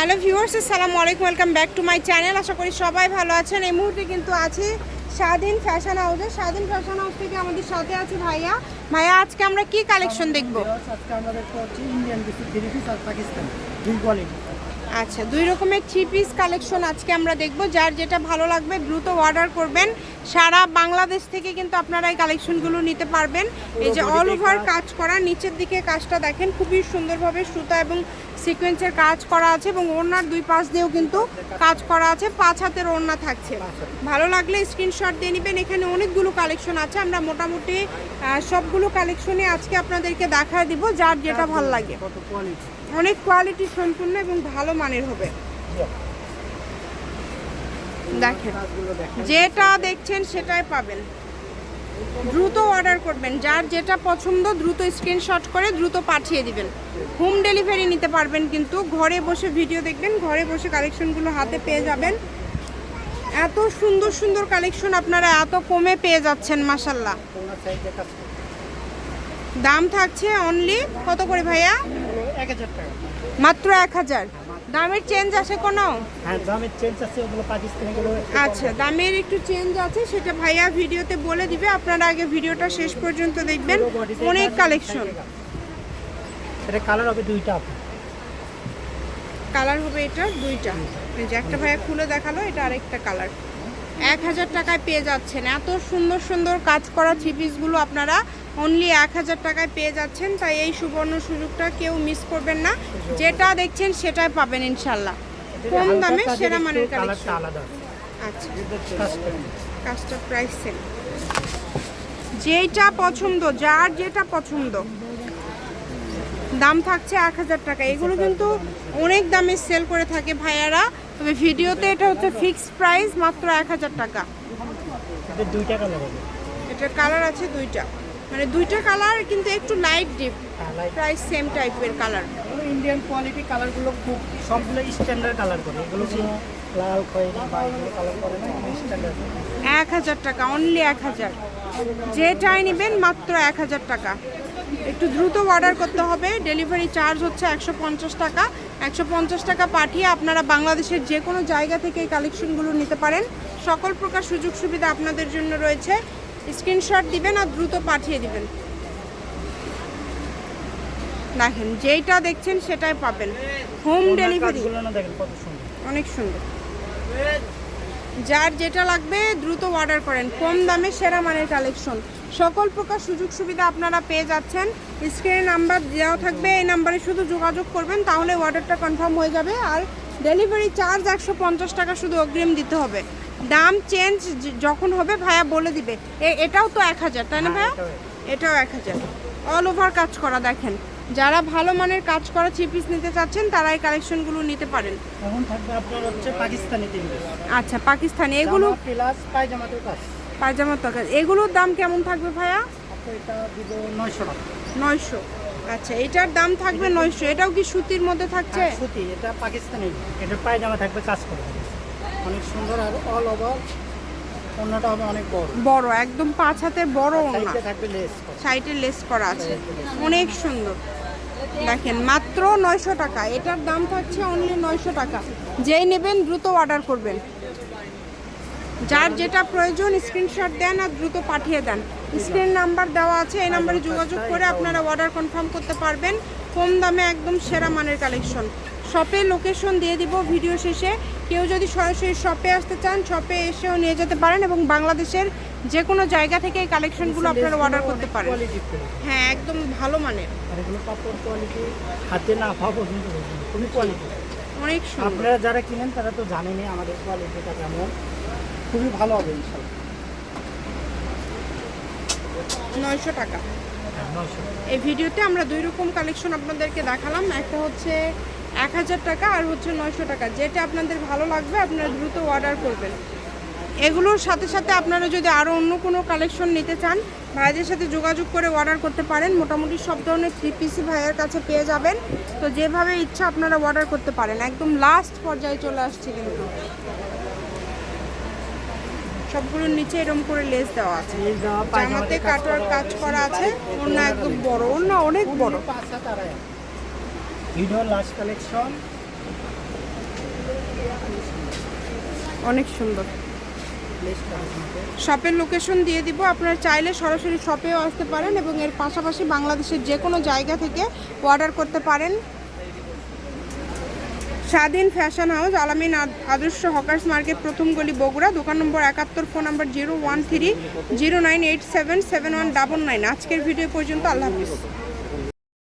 Hello viewers আসসালামু আলাইকুম welcome back to my channel. আশা করি সবাই ভালো আছেন। এই মুহূর্তে কিন্তু আছি স্বাধীন ফ্যাশন হাউসে। স্বাধীন ফ্যাশন হাউস থেকে আমাদের সাথে আছে ভাইয়া। ভাইয়া আজকে আমরা কি কালেকশন দেখব? আজকে আমরা পাচ্ছি ইন্ডিয়ান কিছু থ্রি পিস আর পাকিস্তান দুই কোয়ালিটি আচ্ছা দুই রকমের থ্রি পিস কালেকশন আজকে আমরা দেখব। যার যেটা ভালো লাগবে দ্রুত অর্ডার করবেন। সারা বাংলাদেশ থেকে কিন্তু আপনারা এই কালেকশনগুলো নিতে পারবেন। এই যে অল ওভার কাজ করা নিচের দিকে কাজটা দেখেন খুবই সুন্দরভাবে সুতা এবং সিকোয়েন্সের কাজ করা আছে এবং ওড়নার দুই পাশ দিয়েও কিন্তু কাজ করা আছে পাঁচ হাতের ওড়না থাকছে। ভালো লাগলে স্ক্রিনশট দিয়ে নেবেন এখানে অনেকগুলো কালেকশন আছে আমরা মোটামুটি সবগুলো কালেকশনই আজকে আপনাদেরকে দেখা দিব যার যেটা ভালো লাগে। কত কোয়ালিটি অনেক কোয়ালিটি সম্পূর্ণ এবং ভালো মানের হবে। দেখেন যেটা দেখছেন সেটাই পাবেন। দ্রুত অর্ডার করবেন। যার যেটা পছন্দ দ্রুত স্ক্রিনশট করে দ্রুত পাঠিয়ে দিবেন। হোম ডেলিভারি নিতে পারবেন কিন্তু ঘরে বসে ভিডিও দেখবেন ঘরে বসে কালেকশনগুলো হাতে পেয়ে যাবেন। এত সুন্দর সুন্দর কালেকশন আপনারা এত কমে পেয়ে যাচ্ছেন মাসাল্লাহ দাম থাকছে অনলি কত করে ভাইয়া? মাত্র এক হাজার। দামের চেঞ্জ আছে কোনো? হ্যাঁ দামের চেঞ্জ আছে ওগুলো পাকিস্তানি গুলো আচ্ছা দামের একটু চেঞ্জ আছে সেটা ভাইয়া ভিডিওতে বলে দিবে আপনারা আগে ভিডিওটা শেষ পর্যন্ত দেখবেন। অনেক কালেকশন এটা কালার হবে দুইটা কালার হবে এটা দুইটা। যে একটা ভাইয়া খুলে দেখাল এটা আরেকটা কালার এক হাজার টাকায় পেয়ে যাচ্ছেন। এত সুন্দর সুন্দর কাজ করা থ্রি পিসগুলো আপনারা অনলি এক হাজার টাকায় পেয়ে যাচ্ছেন। তাই এই সুবর্ণ সুযোগটা কেউ মিস করবেন না। যেটা দেখছেন সেটাই পাবেন ইনশাল্লাহ। কম দামে সেরা মানের কালেকশন আচ্ছা। কাজটা প্রাইস সেম যেইটা পছন্দ যার যেটা পছন্দ। দাম থাকছে এক হাজার টাকা। এগুলো কিন্তু অনেক দামে সেল করে থাকে ভাইয়ারা। তবে ভিডিওতে এটা হচ্ছে ফিক্সড প্রাইস মাত্র এক হাজার টাকা। দুইটা কালার এটার কালার আছে দুইটা। মানে দুইটা কালার কিন্তু একটু লাইট ডিপ প্রাইস সেম টাইপের কালার ইন্ডিয়ান কোয়ালিটি কালারগুলো খুব সবগুলো স্ট্যান্ডার্ড কালার করে। এগুলো লাল খয়েরি বা এগুলো কালার করে না স্ট্যান্ডার্ড এক হাজার টাকা অনলি এক হাজার। যেটাই নেবেন মাত্র এক হাজার টাকা। একটু দ্রুত অর্ডার করতে হবে। ডেলিভারি চার্জ হচ্ছে একশো পঞ্চাশ টাকা। একশো পঞ্চাশ টাকা পাঠিয়ে আপনারা বাংলাদেশের যে কোনো জায়গা থেকে এই কালেকশনগুলো নিতে পারেন। সকল প্রকার সুযোগ সুবিধা আপনাদের জন্য রয়েছে। স্ক্রিনশট দিবেন আর দ্রুত পাঠিয়ে দিবেন। দেখেন যেইটা দেখছেন সেটাই পাবেন। হোম ডেলিভারি অনেক সুন্দর। যার যেটা লাগবে দ্রুত অর্ডার করেন। কম দামে সেরা মানের কালেকশন। সকল প্রকার সুযোগ সুবিধা আপনারা পেয়ে যাচ্ছেন। স্ক্রিনে নাম্বার দেওয়া থাকবে এই নাম্বারে শুধু যোগাযোগ করবেন তাহলে অর্ডারটা কনফার্ম হয়ে যাবে। আর ডেলিভারি চার্জ একশো পঞ্চাশ টাকা শুধু অগ্রিম দিতে হবে। দাম চেঞ্জ যখন হবে ভাইয়া বলে দিবে। এটাও তো এক হাজার তাই না ভাইয়া? এটাও এক হাজার। অল ওভার কাজ করা দেখেন। যারা ভালো মানের কাজ করা থ্রি পিস নিতে চাচ্ছেন তারা এই কালেকশনগুলো নিতে পারেন। এখন থাকবে আপনার হচ্ছে পাকিস্তানি আচ্ছা পাকিস্তানি। এগুলো প্লাস পায়জামাতেও কাজ। পায়জামার তরকারি। এগুলোর দাম কেমন থাকবে ভাইয়া? এটা দিব নয়শো টাকা। নয়শো। আচ্ছা এটার দাম থাকবে নয়শো। এটাও কি সুতির মধ্যে থাকছে? আর সুতি এটা পাকিস্তানি এটা পায়জামা থাকবে কাজ করে। অনেক সুন্দর আর অল ওভার অন্যটা হবে অনেক বড়। বড় একদম পাঁচ হাতের বড় ওনা থাকবে লেস সাইডে লেস করা আছে। অনেক সুন্দর। দেখেন মাত্র নয়শো টাকা। এটার দাম থাকছে অনলি নয়শো টাকা। যেই নেবেন দ্রুত অর্ডার করবেন। যার যেটা প্রয়োজন স্ক্রিনশট দেন আর দ্রুত পাঠিয়ে দেন। স্ক্রিন নাম্বার দেওয়া আছে এই নাম্বারে যোগাযোগ করে আপনারা অর্ডার কনফার্ম করতে পারবেন। কম দামে একদম সেরা মানের কালেকশন শপে লোকেশন দিয়ে দিব ভিডিও শেষে। কেউ যদি সরাসরি শপে আসতে চান শপে এসেও নিয়ে যেতে পারেন এবং বাংলাদেশের যে কোনো জায়গা থেকে এই কালেকশনগুলো আপনারা অর্ডার করতে পারেন। হ্যাঁ একদম ভালো মানের। হাতে না কোয়ালিটি অনেক আপনারা যারা কিনেন তারা তো জানেনই আমাদের কোয়ালিটিটা কেমন। খুবই ভালো হবে ইনশাল্লাহ নয়শো টাকা। এই ভিডিওতে আমরা দুই রকম কালেকশন আপনাদেরকে দেখালাম। একটা হচ্ছে এক হাজার টাকা আর হচ্ছে নয়শো টাকা। যেটা আপনাদের ভালো লাগবে আপনারা দ্রুত অর্ডার করবেন। এগুলোর সাথে সাথে আপনারা যদি আরও অন্য কোনো কালেকশন নিতে চান ভাইদের সাথে যোগাযোগ করে অর্ডার করতে পারেন। মোটামুটি সব ধরনের থ্রি পিসি ভাইয়ের কাছে পেয়ে যাবেন। তো যেভাবে ইচ্ছা আপনারা অর্ডার করতে পারেন। একদম লাস্ট পর্যায়ে চলে আসছে কিন্তু। সবগুলোর নিচে এরকম করে লেস দেওয়া আছে। জামাতে কাটোয়ার করা, কাজ করা আছে ওনা একদম বড় ওনা অনেক বড়। লাস্ট কালেকশন অনেক সুন্দর। শপের লোকেশন দিয়ে দিব আপনারা চাইলে সরাসরি শপেও আসতে পারেন এবং এর পাশাপাশি বাংলাদেশের যে কোনো জায়গা থেকে অর্ডার করতে পারেন। স্বাধীন ফ্যাশন হাউস আলামিন আদর্শ হকার্স মার্কেট, প্রথম গলি বগুড়া, দোকান নম্বর একাত্তর, phone number zero one three, zero nine eight seven seven one double nine. আজকের ভিডিও পর্যন্ত, আল্লাহ হাফিজ।